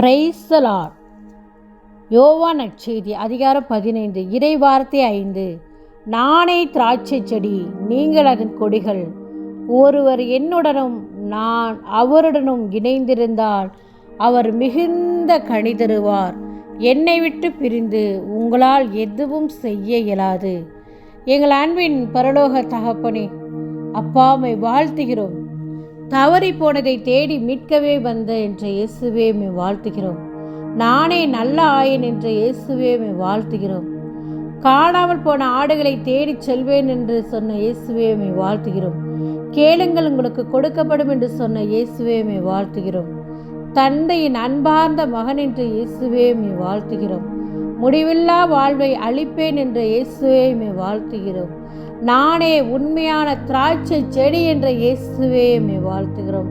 Praise the Lord யோவா நற்செய்தி அதிகாரம் பதினைந்து இறை வார்த்தை ஐந்து. நானே திராட்சை செடி நீங்கள் அதன் கொடிகள். ஒருவர் என்னுடனும் நான் அவருடனும் இணைந்திருந்தால் அவர் மிகுந்த கனி தருவார். என்னை விட்டு பிரிந்து உங்களால் எதுவும் செய்ய இயலாது. எங்கள் அன்பின் பரலோக தகப்பனே அப்பாமை வாழ்த்துகிறோம். தவறி போனதை தேடி மீட்கவே வந்த என்ற இயேசுவே மே வாழ்த்துகிறோம். நானே நல்ல ஆயன் என்ற இயேசுவே மே வாழ்த்துகிறோம். காணாமல் போன ஆடுகளை தேடிச் செல்வேன் என்று சொன்ன இயேசுவே மே வாழ்த்துகிறோம். கேளுங்கள் உங்களுக்கு கொடுக்கப்படும் என்று சொன்ன இயேசுவே மே வாழ்த்துகிறோம். தந்தையின் அன்பார்ந்த மகன் என்று இயேசுவே மே வாழ்த்துகிறோம். முடிவில்லா வாழ்வை அளிப்பேன் என்ற இயேசுவை மே வாழ்த்துகிறோம். நானே உண்மையான திராட்சை செடி என்ற இயேசுவே மே வாழ்த்துகிறோம்.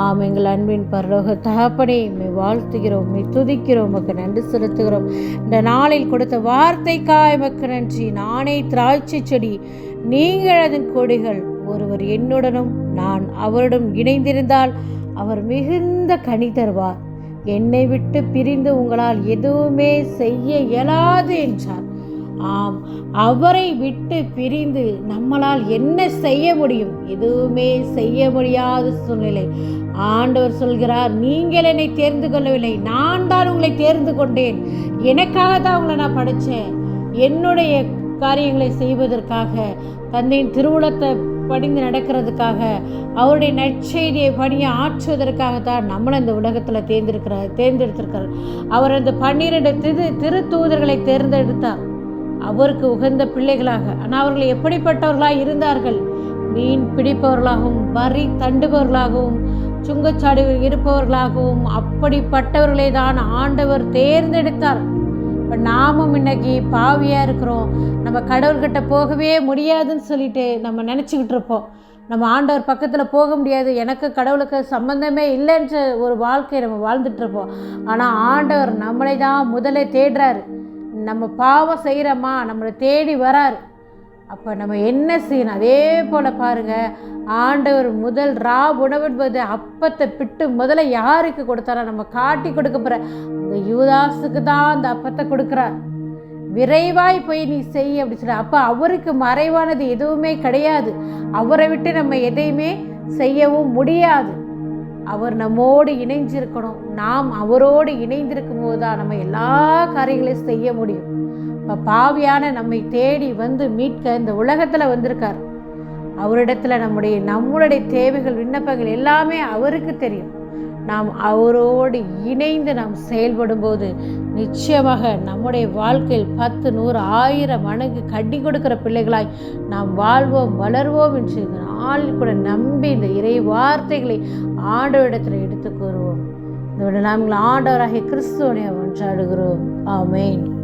ஆம் எங்கள் அன்பின் பரலோக தகப்பனே மே வாழ்த்துகிறோம் மே துதிக்கிறோம் உமக்கு நன்றி செலுத்துகிறோம். இந்த நாளில் கொடுத்த வார்த்தைக்காய் எமக்கு நன்றி. நானே திராட்சை செடி நீங்கள் அதன் கொடிகள். ஒருவர் என்னுடனும் நான் அவருடன் இணைந்திருந்தால் அவர் மிகுந்த கனி தருவார். என்னை விட்டு பிரிந்து உங்களால் எதுவுமே செய்ய இயலாது என்றார். ஆம் அவரை விட்டு பிரிந்து நம்மளால் என்ன செய்ய முடியும்? எதுவுமே செய்ய முடியாத சூழ்நிலை. ஆண்டவர் சொல்கிறார் நீங்கள் என்னை தேர்ந்து கொள்ளவில்லை. நான் தான் உங்களை தேர்ந்து கொண்டேன். எனக்காக தான் உங்களை நான் படித்தேன். என்னுடைய காரியங்களை செய்வதற்காக தந்தையின் திருவுளத்தை படிந்து நடக்கிறதுக்காக அவருடைய நற்செய்தியை பணியை ஆற்றுவதற்காக தான் நம்மளை இந்த உலகத்தில் தேர்ந்தெடுக்கிறார் தேர்ந்தெடுத்திருக்கிறார். அவர் அந்த பன்னிரண்டு திரு திருத்தூதர்களை தேர்ந்தெடுத்தார். அவருக்கு உகந்த பிள்ளைகளாக ஆனால் அவர்கள் எப்படிப்பட்டவர்களாக இருந்தார்கள்? மீன் பிடிப்பவர்களாகவும் வரி தண்டுபவர்களாகவும் சுங்கச்சாடிகள் இருப்பவர்களாகவும் அப்படிப்பட்டவர்களை தான் ஆண்டவர் தேர்ந்தெடுத்தார். இப்போ நாமும் இன்னைக்கு பாவியாக இருக்கிறோம். நம்ம கடவுள்கிட்ட போகவே முடியாதுன்னு சொல்லிட்டு நம்ம நினச்சிக்கிட்டு இருப்போம். நம்ம ஆண்டவர் பக்கத்தில் போக முடியாது. எனக்கு கடவுளுக்கு சம்பந்தமே இல்லைன்ற ஒரு வாழ்க்கையை நம்ம வாழ்ந்துட்டுருப்போம் ஆனால் ஆண்டவர் நம்மளை தான் முதலே தேடுறாரு. நம்ம பாவம் செய்கிறோமா நம்மளை தேடி வராரு. அப்போ நம்ம என்ன செய்யணும்? அதே போல் பாருங்கள் ஆண்டவர் முதல் ரா உணவென்பது அப்பத்தை பிட்டு முதல்ல யாருக்கு கொடுத்தாரா நம்ம காட்டி கொடுக்க போகிற அந்த யூதாஸுக்கு தான் அந்த அப்பத்தை கொடுக்குறார். விரைவாய் போய் நீ செய் அப்படி சொல்ல அப்போ அவருக்கு மறைவானது எதுவுமே கிடையாது. அவரை விட்டு நம்ம எதையுமே செய்யவும் முடியாது. அவர் நம்மோடு இணைஞ்சிருக்கணும். நாம் அவரோடு இணைந்திருக்கும் போது தான் நம்ம எல்லா காரியங்களையும் செய்ய முடியும். இப்போ பாவியான நம்மை தேடி வந்து மீட்க இந்த உலகத்தில் வந்திருக்கார். அவரிடத்துல நம்முடைய நம்மளுடைய தேவைகள் விண்ணப்பங்கள் எல்லாமே அவருக்கு தெரியும். நாம் அவரோடு இணைந்து நாம் செயல்படும் போது நிச்சயமாக நம்முடைய வாழ்க்கையில் பத்து நூறு ஆயிரம் மடங்கு கட்டி கொடுக்கிற பிள்ளைகளாய் நாம் வாழ்வோம் வளர்வோம் என்று இந்த கூட நம்பி இந்த இறை வார்த்தைகளை ஆண்டவரிடத்தில் எடுத்து கூறுவோம். இந்த நாங்கள் ஆண்டவராகிய கிறிஸ்துவனை ஒன்றாடுகிறோம் ஆமேன்.